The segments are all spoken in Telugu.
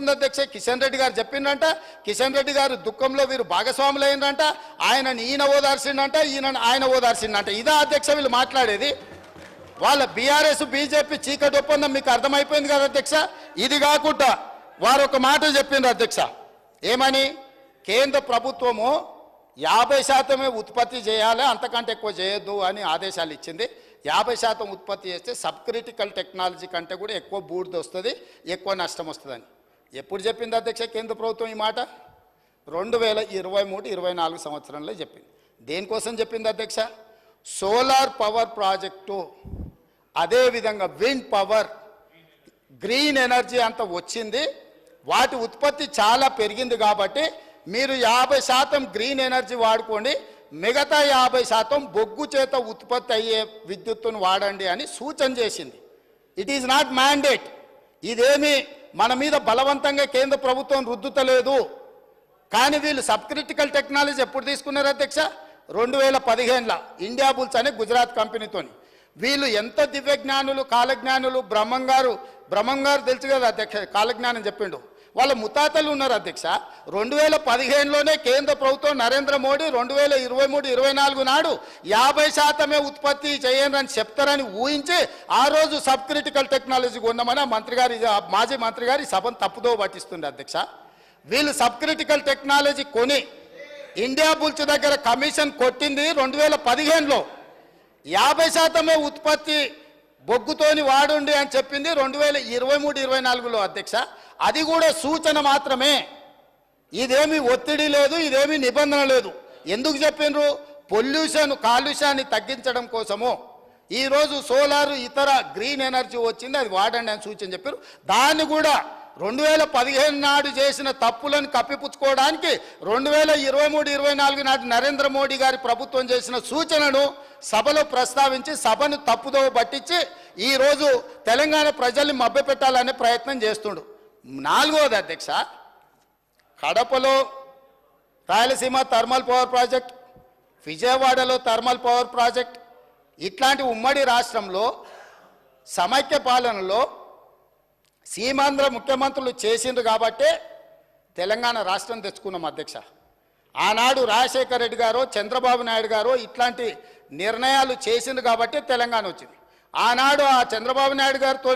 వస్తుంది అధ్యక్ష. కిషన్ రెడ్డి గారు చెప్పిండంట. కిషన్ రెడ్డి గారు దుఃఖంలో వీరు భాగస్వాములు అయిందంట ఆయన ఈయన ఓదార్సిండంట ఈయన ఆయన ఓదార్సిండంట ఇదా అధ్యక్ష వీళ్ళు మాట్లాడేది. వాళ్ళ బీఆర్ఎస్ బీజేపీ చీకటి ఒప్పందం మీకు అర్థమైపోయింది కదా అధ్యక్ష? ఇది కాకుండా వారు ఒక మాట చెప్పిండ్రు అధ్యక్ష. ఏమని? కేంద్ర ప్రభుత్వము యాభై శాతమే ఉత్పత్తి చేయాలి అంతకంటే ఎక్కువ చేయొద్దు అని ఆదేశాలు ఇచ్చింది. యాభై శాతం ఉత్పత్తి చేస్తే సబ్ క్రిటికల్ టెక్నాలజీ కంటే కూడా ఎక్కువ బూడిద వస్తుంది ఎక్కువ నష్టం వస్తుందని. ఎప్పుడు చెప్పింది అధ్యక్ష కేంద్ర ప్రభుత్వం ఈ మాట? రెండు వేల ఇరవై మూడు ఇరవై నాలుగు సంవత్సరంలో చెప్పింది. దేనికోసం చెప్పింది అధ్యక్ష? సోలార్ పవర్ ప్రాజెక్టు అదేవిధంగా విండ్ పవర్ గ్రీన్ ఎనర్జీ అంత వచ్చింది. వాటి ఉత్పత్తి చాలా పెరిగింది కాబట్టి మీరు యాభై శాతం గ్రీన్ ఎనర్జీ వాడుకోండి మిగతా యాభై శాతం బొగ్గు చేత ఉత్పత్తి అయ్యే విద్యుత్తును వాడండి అని సూచన చేసింది. ఇట్ ఈజ్ నాట్ మ్యాండేట్ ఇదేమి మన మీద బలవంతంగా కేంద్ర ప్రభుత్వం రుద్దుతలేదు. కానీ వీళ్ళు సబ్ క్రిటికల్ టెక్నాలజీ ఎప్పుడు తీసుకున్నారు అధ్యక్ష? రెండు వేల పదిహేనులో ఇండియా బుల్స్ అనే గుజరాత్ కంపెనీతోని. వీళ్ళు ఎంత దివ్యజ్ఞానులు కాలజ్ఞానులు బ్రహ్మంగారు బ్రహ్మంగారు తెలుసు కదా అధ్యక్ష కాలజ్ఞానం చెప్పిండు. వాళ్ళ ముతాతలు ఉన్నారు అధ్యక్ష. రెండు వేల పదిహేనులోనే కేంద్ర ప్రభుత్వం నరేంద్ర మోడీ రెండు వేల ఇరవై మూడు ఇరవై నాలుగు నాడు యాభై శాతమే ఉత్పత్తి చేయండి అని చెప్తారని ఊహించి ఆ రోజు సబ్ క్రిటికల్ టెక్నాలజీ కొన్నామని మంత్రి గారి మాజీ మంత్రి గారి సభను తప్పుదో పట్టిస్తుంది అధ్యక్ష. వీళ్ళు సబ్ క్రిటికల్ టెక్నాలజీ కొని ఇండియా బుల్స్ దగ్గర కమిషన్ కొట్టింది రెండు వేల పదిహేనులో. యాభై శాతమే ఉత్పత్తి బొగ్గుతోని వాడుండి అని చెప్పింది రెండు వేల ఇరవై మూడు ఇరవై నాలుగులో అధ్యక్ష. అది కూడా సూచన మాత్రమే. ఇదేమి ఒత్తిడి లేదు ఇదేమి నిబంధన లేదు. ఎందుకు చెప్పిండ్రు పొల్యూషన్ కాలుష్యాన్ని తగ్గించడం కోసము. ఈరోజు సోలార్ ఇతర గ్రీన్ ఎనర్జీ వచ్చింది అది వాడండి అని సూచన చెప్పారు. దాన్ని కూడా రెండు వేల పదిహేను నాడు చేసిన తప్పులను కప్పిపుచ్చుకోవడానికి రెండు వేల ఇరవై మూడు ఇరవై నాలుగు నాటి నరేంద్ర మోడీ గారి ప్రభుత్వం చేసిన సూచనను సభలో ప్రస్తావించి సభను తప్పుదోవ పట్టించి ఈరోజు తెలంగాణ ప్రజల్ని మభ్యపెట్టాలనే ప్రయత్నం చేస్తుండు. నాలుగవది అధ్యక్ష కడపలో రాయలసీమ థర్మల్ పవర్ ప్రాజెక్ట్ విజయవాడలో థర్మల్ పవర్ ప్రాజెక్ట్ ఇట్లాంటి ఉమ్మడి రాష్ట్రంలో సమైక్య పాలనలో సీమాంధ్ర ముఖ్యమంత్రులు చేసిండ్రు కాబట్టే తెలంగాణ రాష్ట్రం తెచ్చుకున్నాం అధ్యక్ష. ఆనాడు రాజశేఖర రెడ్డి గారు చంద్రబాబు నాయుడు గారు ఇట్లాంటి నిర్ణయాలు చేసింది కాబట్టి తెలంగాణ వచ్చింది. ఆనాడు ఆ చంద్రబాబు నాయుడు గారితో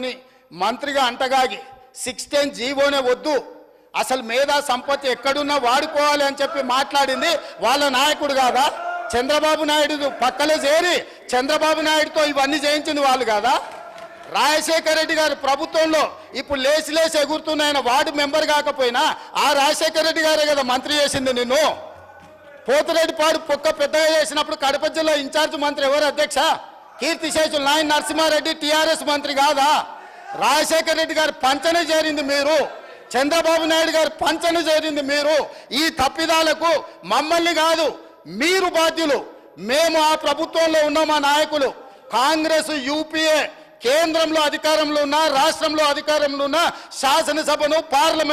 మంత్రిగా అంటగాగి సిక్స్టీన్ జీవోనే వద్దు. అసలు మేధా సంపత్తి ఎక్కడున్నా వాడుకోవాలి అని చెప్పి మాట్లాడింది వాళ్ళ నాయకుడు కాదా? చంద్రబాబు నాయుడు పక్కలో చేరి చంద్రబాబు నాయుడుతో ఇవన్నీ చేయించింది వాళ్ళు కాదా? రాజశేఖర రెడ్డి గారు ప్రభుత్వంలో ఇప్పుడు లేచి లేచి ఎగురుతున్న ఆయన వార్డు మెంబర్ కాకపోయినా ఆ రాజశేఖర రెడ్డి గారే కదా మంత్రి చేసింది నిన్ను. పోతిరెడ్డిపాడు పొక్క పెద్దగా చేసినప్పుడు కడప జిల్లా ఇన్ఛార్జ్ మంత్రి ఎవరు అధ్యక్ష? కీర్తిశేషులు నాయన నరసింహారెడ్డి టీఆర్ఎస్ మంత్రి కాదా? రాజశేఖర రెడ్డి గారి పంచన చేరింది మీరు. చంద్రబాబు నాయుడు గారి పంచన చేరింది మీరు. ఈ తప్పిదాలకు మమ్మల్ని కాదు మీరు బాధ్యులు. మేము ఆ ప్రభుత్వంలో ఉన్న మా నాయకులు. కాంగ్రెస్ యూపీఏ కేంద్రంలో అధికారంలో ఉన్న రాష్ట్రంలో అధికారంలో ఉన్న శాసనసభను పార్లమెంట్